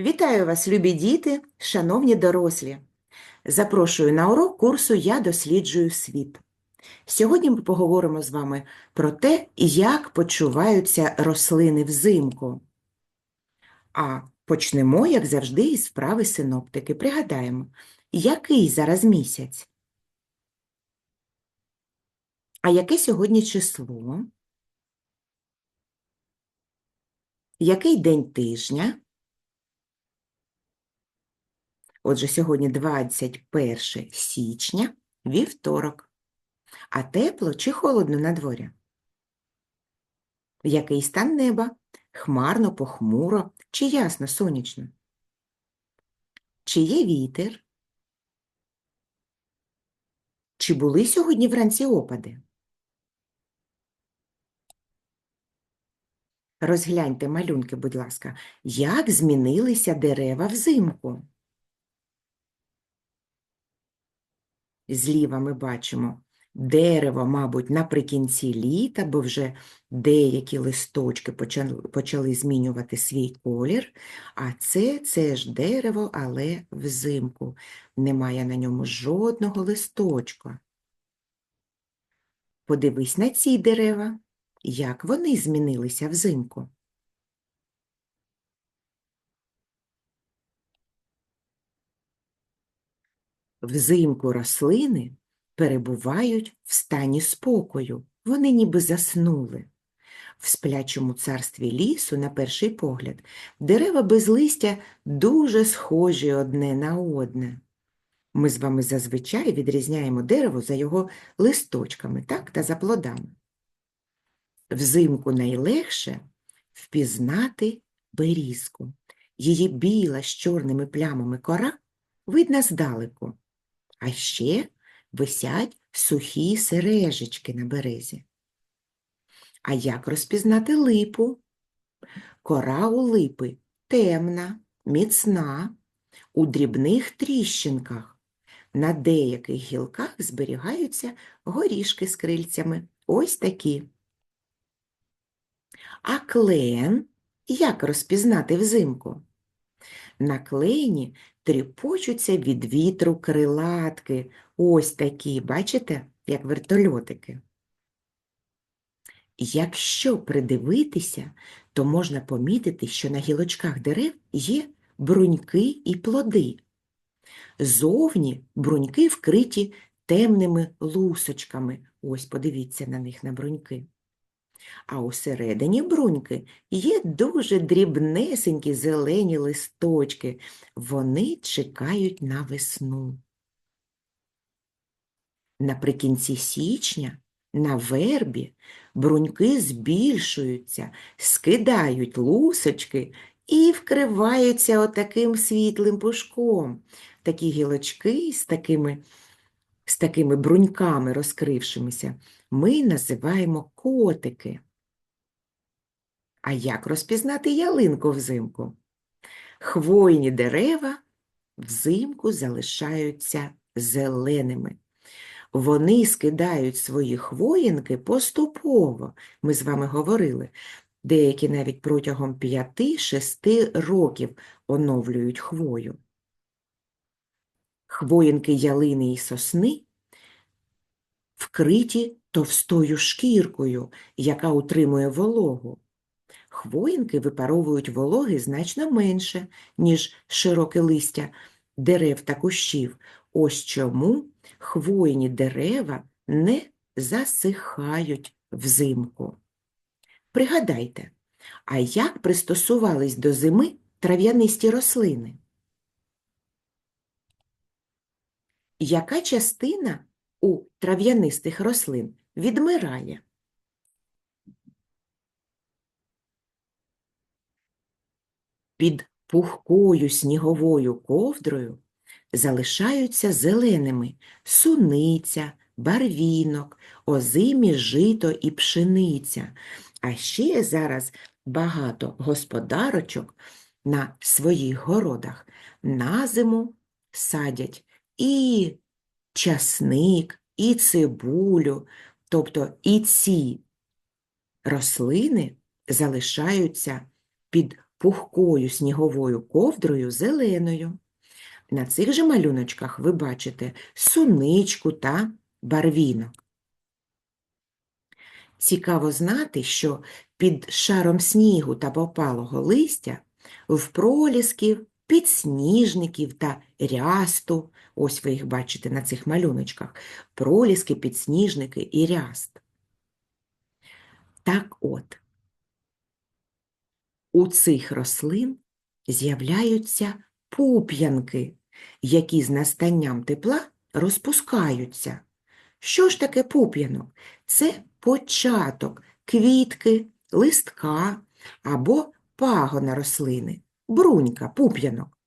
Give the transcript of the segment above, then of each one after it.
Вітаю вас, любі діти, шановні дорослі. Запрошую на урок курсу Я досліджую світ. Сьогодні ми поговоримо з вами про те, як почуваються рослини взимку. А почнемо, як завжди, із вправи синоптики. Пригадаємо, який зараз місяць? А яке сьогодні число? Який день тижня? Отже, сьогодні 21 січня, вівторок. А тепло чи холодно на дворі? Який стан неба? Хмарно, похмуро чи ясно сонячно? Чи є вітер? Чи були сьогодні вранці опади? Розгляньте малюнки, будь ласка, як змінилися дерева взимку? Зліва ми бачимо дерево, мабуть, наприкінці літа, бо вже деякі листочки почали, почали змінювати свій колір, а це, це ж дерево, але взимку. Немає на ньому жодного листочка. Подивись на ці дерева, як вони змінилися взимку. Взимку рослини перебувають в стані спокою, вони ніби заснули. В сплячому царстві лісу, на перший погляд, дерева без листя дуже схожі одне на одне. Ми з вами зазвичай відрізняємо дерево за його листочками так, та за плодами. Взимку найлегше впізнати берізку. Її біла з чорними плямами кора видна здалеку. А ще висять сухі сережечки на березі. А як розпізнати липу? Кора у липи темна, міцна, у дрібних тріщинках. На деяких гілках зберігаються горішки з крильцями. Ось такі. А клен як розпізнати взимку? На клені тріпочуться від вітру крилатки. Ось такі, бачите, як вертольотики. Якщо придивитися, то можна помітити, що на гілочках дерев є бруньки і плоди. Зовні бруньки вкриті темними лусочками. Ось подивіться на них на бруньки. А усередині бруньки є дуже дрібнесенькі зелені листочки. Вони чекають на весну. Наприкінці січня на вербі бруньки збільшуються, скидають лусочки і вкриваються отаким світлим пушком. Такі гілочки з такими, з такими бруньками розкрившимися ми називаємо котики. А як розпізнати ялинку взимку? Хвойні дерева взимку залишаються зеленими. Вони скидають свої хвоїнки поступово, ми з вами говорили. Деякі навіть протягом 5-6 років оновлюють хвою. Хвоїнки ялини і сосни вкриті товстою шкіркою, яка утримує вологу. Хвоїнки випаровують вологи значно менше, ніж широке листя дерев та кущів. Ось чому хвойні дерева не засихають взимку. Пригадайте, а як пристосувались до зими трав'янисті рослини? Яка частина у трав'янистих рослин відмирає? Під пухкою сніговою ковдрою залишаються зеленими суниця, барвінок, озимі жито і пшениця. А ще зараз багато господарочок на своїх городах на зиму садять і часник, і цибулю, тобто і ці рослини залишаються під пухкою сніговою ковдрою зеленою. На цих же малюночках ви бачите суничку та барвінок. Цікаво знати, що під шаром снігу та попалого листя в пролісків, підсніжників та рясту, ось ви їх бачите на цих малюночках, проліски, підсніжники і ряст. Так от, у цих рослин з'являються пуп'янки, які з настанням тепла розпускаються. Що ж таке пуп'янок? Це початок квітки, листка або пагона рослини, брунька, пуп'янок.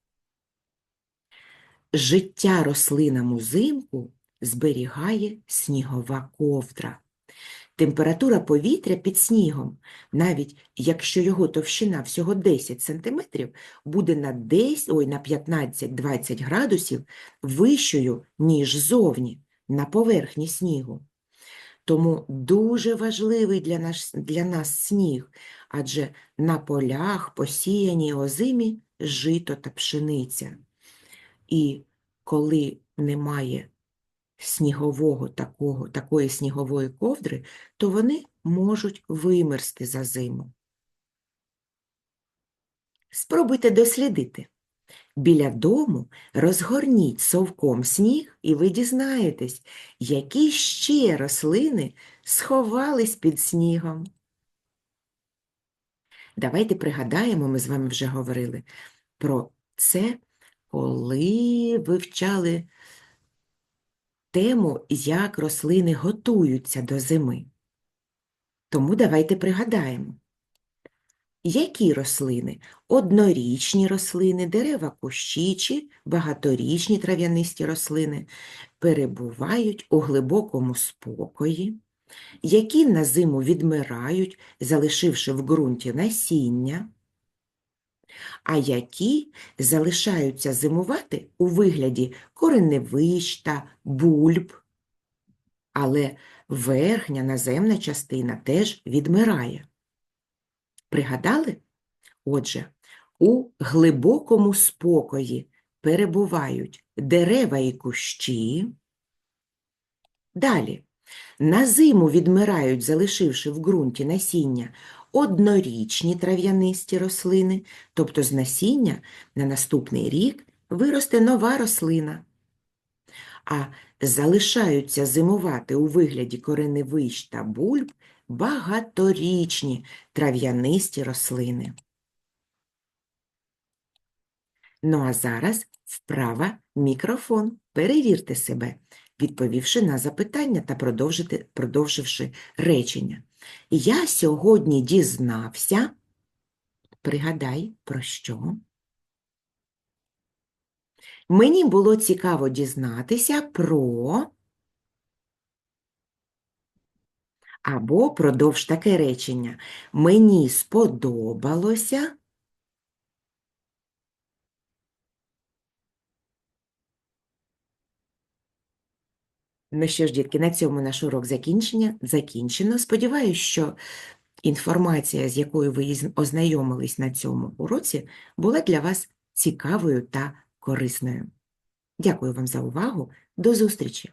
Життя рослинам узимку зберігає снігова ковдра. Температура повітря під снігом, навіть якщо його товщина всього 10 см, буде на 10, ой, на 15-20 градусів вищою, ніж зовні, на поверхні снігу. Тому дуже важливий для нас, для нас сніг, адже на полях посіяні озимі жито та пшениця. І коли немає снігового такого, такої снігової ковдри, то вони можуть вимерзти за зиму. Спробуйте дослідити. Біля дому розгорніть совком сніг, і ви дізнаєтесь, які ще рослини сховались під снігом. Давайте пригадаємо, ми з вами вже говорили про це, коли вивчали тему, як рослини готуються до зими. Тому давайте пригадаємо. Які рослини? Однорічні рослини, дерева кущі чи багаторічні трав'янисті рослини перебувають у глибокому спокої, які на зиму відмирають, залишивши в ґрунті насіння, а які залишаються зимувати у вигляді кореневищ та бульб, але верхня наземна частина теж відмирає. Пригадали? Отже, у глибокому спокої перебувають дерева і кущі. Далі, на зиму відмирають, залишивши в ґрунті насіння однорічні трав'янисті рослини, тобто з насіння на наступний рік виросте нова рослина. А залишаються зимувати у вигляді кореневищ та бульб багаторічні трав'янисті рослини. Ну а зараз вправа мікрофон. Перевірте себе, відповівши на запитання та продовжити, продовживши речення. Я сьогодні дізнався. Пригадай, про що? Мені було цікаво дізнатися про. Або продовж таке речення. Мені сподобалося. Ну що ж, дітки, на цьому наш урок закінчення закінчено. Сподіваюсь, що інформація, з якою ви ознайомились на цьому уроці, була для вас цікавою та корисною. Дякую вам за увагу. До зустрічі!